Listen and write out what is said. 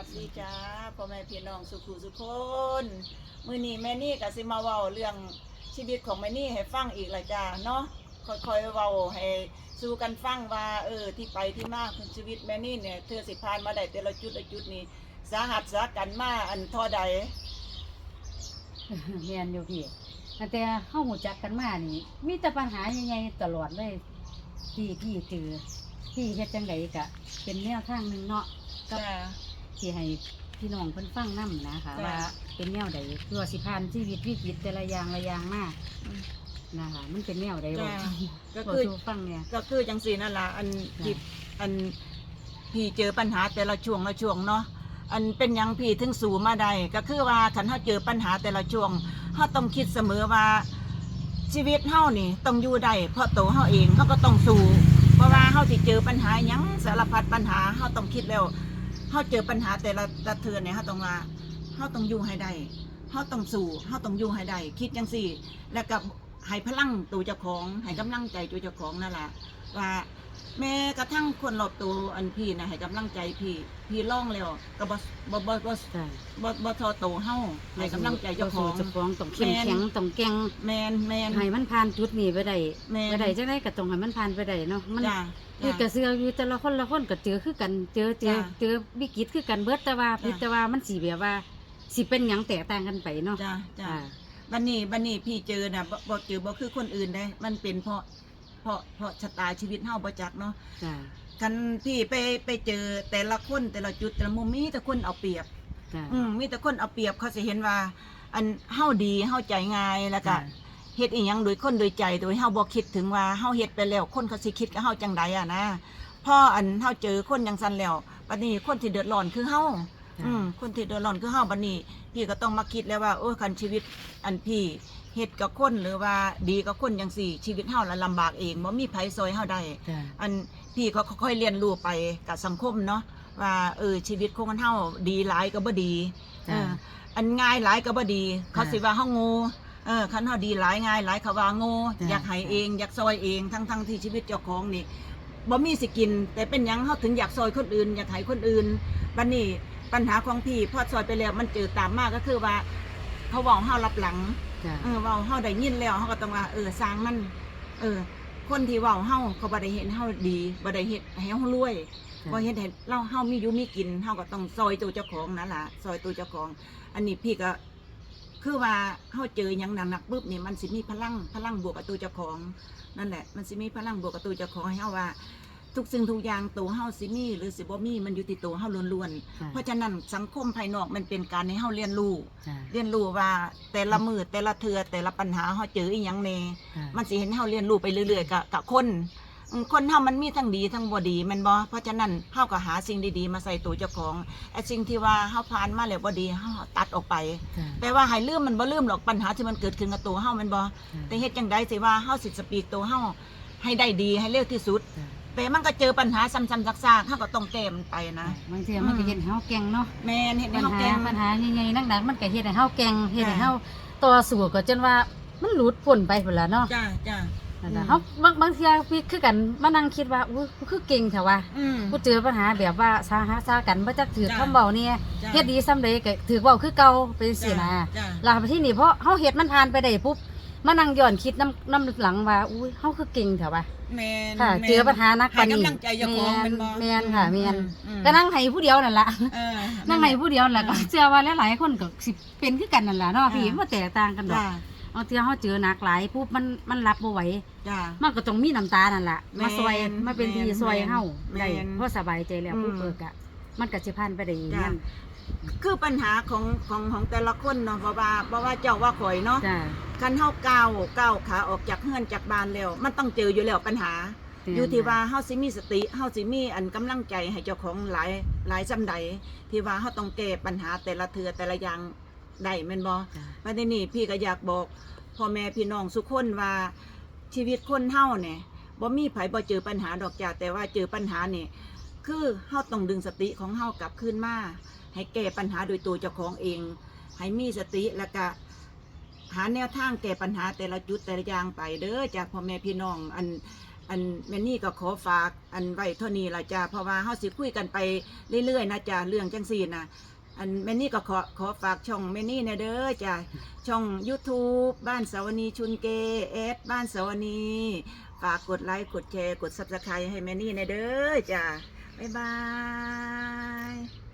วัสดีจ้าพ่อแม่พี่น้องสุขุสุคนมื้อนี้แม่นี่ก็สิมาเว้าเรื่องชีวิตของแม่นี่ให้ฟังอีกละจ้าเนาะค่อยๆเว้าให้สู่กันฟังว่าเออที่ไปที่มาของชีวิตแม่นี่เนี่ยเธอสิผ่านมาได้แต่ละจุดละจุดนี้สาหัสสากันมาอันเท่อใดเรียนอยู่พี่ตั้งแต่เข้าหูจักกันมานี่มีแต่ปัญหาใหญ่ๆตลอดเลยที่พี่เจอพี่เฮ็ดจังไดกะ เป็นแนวทางหนึ่งเนาะก็จ้า ที่ให้พี่น้องเพิ่นฟังนํนะคะจ้ะ ว่าเป็นแนวใดเพื่อสิผ่านชีวิตวิกฤตแต่ละอย่างละอย่างมานะคะมันเป็นแนวใดบ่จ้าก็ก็คือ สู่ฟังเนี่ย ก็คือจังสีนั่นล่ะอันที่จ้ะอันพี่เจอปัญหาแต่ละช่วงละช่วงเนาะอันเป็นหยังพี่ถึงสู่มาได้ก็คือว่าคันเฮาเจอปัญหาแต่ละช่วงเฮาต้องคิดเสมอว่าชีวิตเฮานี่ต้องอยู่ได้เพราะตัวเฮาเองเฮาก็ต้องสู้เพราะว่าเฮาสิเจอปัญหาหยังสารพัดปัญหาเฮาต้องคิดแล้ว เขาเจอปัญหาแต่ละตะเทือนเนี่ยเขาต้องลาเขาต้องอยู่ให้ได้เขาต้องสู้เขาต้องอยู่ให้ได้คิดจังสี่ แล้วก็ให้พลังตัวเจ้าของให้กำลังใจตัวเจ้าของนั่นแหละ ว่าแม้กระทั่งคนรอบตัวอันพี่นะให้กำลังใจพี่ พี่ร้องแล้วก็บ่บ่บ่บ่จ้ะบ่บ่ทอโตเฮาให้กำลังใจเจ้าของเจ้าของต้องเข้มแข็งต้องแกร่งแมนแมนให้มันผ่านจุดนี้ไปได้แม่นไปได้จังไดก็ต้องให้มันผ่านไปได้เนาะมันจ้าคือกระเสืออยู่แต่ละคนละคนก็เจอคือกันเจอเจอจ้ะเจอวิกฤตคือกันเบิดแต่ว่าจ้ะพิแต่ว่ามันสีแบบว่าสิเป็นหยังแตกต่างกันไปเนาะจ้าจ้าอ่าบันนี้บันนี้พี่เจอน่ะบ่บ่เจอบ่คือคนอื่นได้ มันเป็นเพราะเพ ราะเพราะชะตาชีวิตเฮาบ่จักเนาะจ้ะกันพี่ไปไปเจอแต่ละคนแต่ละจุดแต่ละมุมมีแต่คนเอาเปรียบ จ้ะ อืมมีแต่คนเอาเปรียบเขาสิเห็นว่า อันเฮาดีเฮาใจง่ายแล้วก็จ้ะ เฮ็ดอีหยังโดยคนโดยใจโดยเฮาบ่คิดถึงว่าเฮาเฮ็ดไปแล้วคนเขาสิคิดกับเฮาจังใดอะนะพออันเฮาเจอคนจังซั่นแล้วบัดนี้คนที่เดือดร้อนคือเฮาจ้ะอืมคนที่เดือดร้อนคือเฮาบัดนี้ พี่ก็ต้องมาคิดแล้วว่าโอ้คันชีวิตอันพี่ เฮ็ดกับคนหรือว่าดีกับคนจังซี่ ชีวิตเฮาละลำบากเองบ่มีไผซอยเฮาได้ จ้ะ อันพี่ก็ค่อยๆเรียนรู้ไปกับสังคมเนาะว่าเออชีวิตของคนเฮาดีหลายก็บ่ดีเอจ้ะออันง่ายหลายก็บ่ดี เขาจ้ะสิว่าเฮาโง่เออคันเฮาดีหลายง่ายหลายเขาว่าโง่จ้ะ อยากให้เองอยากซอยเองทั้งๆที่ชีวิตเจ้าของนี่บ่มีสิกิน แต่เป็นหยังเฮาถึงอยากซอยคนอื่น อยากให้คนอื่นบัดนี้ปัญหาของพี่พอซอยไปแล้วมันเจอตามมาก็คือว่า เขาเว้าเฮารับหลัง จ้ะเออเว้าเฮาได้ยินแล้วเฮาก็ต้องว่าเออสร้างมัน เออ คนที่เว้าเฮาเขาบ่ได้เห็นเฮาดีบ่ได้เฮ็ดให้เฮารวยจ้ะบ่เฮ็ดให้เราเฮามีอยู่มีกินเฮาก็ต้องซอยตัวเจ้าของนั่นล่ะซอยตัวเจ้าของ อันนี้พี่ก็ คือว่าเฮาเจอหยังหนักๆปุ๊บนี่มันสิมีพลังพลังบวกกับตัวเจ้าของ นั่นแหละ มันสิมีพลังบวกกับตัวเจ้าของให้เฮาว่า ทุกสิ่งทุกอย่างตัวเฮาสิมีหรือสิบ่มีมันอยู่ที่ตัวเฮาล้วนๆจ้ะเพราะฉะนั้นสังคมภายนอกมันเป็นการให้เฮาเรียนรู้ จ้ะเรียนรู้ว่าแต่ละมือแต่ละเทือแต่ละปัญหาเฮาเจออีหยังแน่ จ้ะ มันสิเห็นเฮาเรียนรู้ไปเรื่อยๆกับกับคนอืมคนเฮามันมีทั้งดีทั้งบ่ดีแมันบ่เพราะฉะนั้นเฮาก็หาสิ่งดีๆ มาใส่ตัวเจ้าของไอ้สิ่งที่ว่าเฮาผ่านมาแล้วบ่ดีเฮาตัดออกไป จ้ะแต่ว่าให้ลืมมันบ่ลืมหรอกปัญหาที่มันเกิดขึ้นกับตัวเฮาแมันบ่แต่เฮ็ดจังไดสิว่าเฮาสิสปีกตัวเฮาให้ได้ดีให้เร็วที่สุด จ้ะ แต่มันก็เจอปัญหาซ้ำๆซากๆเฮาก็ต้องแก้มันไปนะ บางทีมันก็เฮ็ดให้เฮาแกร่งเนาะแม่นเฮ็ดให้ปัญเฮาหาแก้ปัญหาใหญ่ๆหนักๆมันก็เฮ็ดให้เฮาแกร่งเฮ็ดให้จ้ะเฮาต่อสู้ก็จนว่ามันหลุดพ้นไปพุ่นล่ะเนาะจ้าจ้า นั่นน่ะอืม เฮาบางบางเทีพี่คือกันมานั่งคิดว่าอุ้ยกูคือเก่งแท้ว่ะอืม กูเจอปัญหาแบบว่าสาหาสากันบ่จักถือจ้ะคำเว้าเนี่ยจ้ะเฮ็ดดีซ้ำใดก็ถือเว้าคือเก่าเป็นสินะจ้า หลังที่นี่เพราะเฮาเฮ็ดมันผ่านไปได้ปุ๊บ มานั่งย้อนคิดน้ำน้ำหลังว่า อุ้ยเฮาคือเก่งแท้ว่ะแม่นค่ะ แม่นเจอปัญหานักปานนี้ให้กำลังใจเจ้าของแม่เป็นนบ่แม่นค่ะแม่นอืมก็นั่งให้ผู้เดียวนั่นล่ะเออ นั่งให้ผู้เดียวนั่นล่ะก็เชื่อว่าหลายๆคนก็สิเป็นคือกันนั่นล่ะเนาะพี่อ่า บ่แตกต่างกันดอกจ้าเอาเทื่อเฮาเจอหนักหลายปุ๊บมันมันรับบ่ไหว จ้า มันก็ต้องมีน้ำตานั่นล่ะแม่นมาซอยมาเป็นทีแม่นซอยเฮาแม่ได้นเพราะสบายใจแล้วอืม ผู้เบิกอะมันก็สิผ่านไปได้อีกจ้ะนั่นคือปัญหาของของของแต่ละคนเนาะเพราะว่าเพราะว่าเจ้าว่าข่อยเนาะ จ้า คันเฮาก้าวก้าวขาออกจากเฮือนจากบ้านแล้ว มันต้องเจออยู่แล้วปัญหา อยู่ที่ว่าเฮาสิมีสติเฮาสิมีอันกำลังใจให้เจ้าของหลายหลายจำใดที่ว่าเฮาต้องแก้ปัญหาแต่ละเทือแต่ละอย่างได้แม่นบ่จ้ะประเด็นนี้พี่ก็อยากบอกพ่อแม่พี่น้องสุกคนว่าชีวิตคนเฮาเนี่ยบ่มีไผบ่เจอปัญหาดอกจ้าแต่ว่าเจอปัญหานี่คือเฮาต้องดึงสติของเฮากลับคืนมาให้แก้ปัญหาโดยตัวเจ้าของเอง ให้มีสติแล้วก็ หาแนวทางแก้ปัญหาแต่ละจุดแต่ละอย่างไปเด้อจากพ่อแม่พี่น้องอันอันแม่นี่ก็ขอฝากอันไว้เท่านี้ละจ้าเพราะว่าเฮาสิคุยกันไปเรื่อยๆนะจ้าเรื่องจังซี่นะอันแม่นี่ก็ขอขอฝากช่องแม่นี่นะเด้อจ้าช่อง YouTube บ้านสาวนีชุนเกเอสบ้านสาวนีฝากกดไลค์กดแชร์กด Subscribe ให้แม่นี่นะเด้อจ้าบ๊ายบาย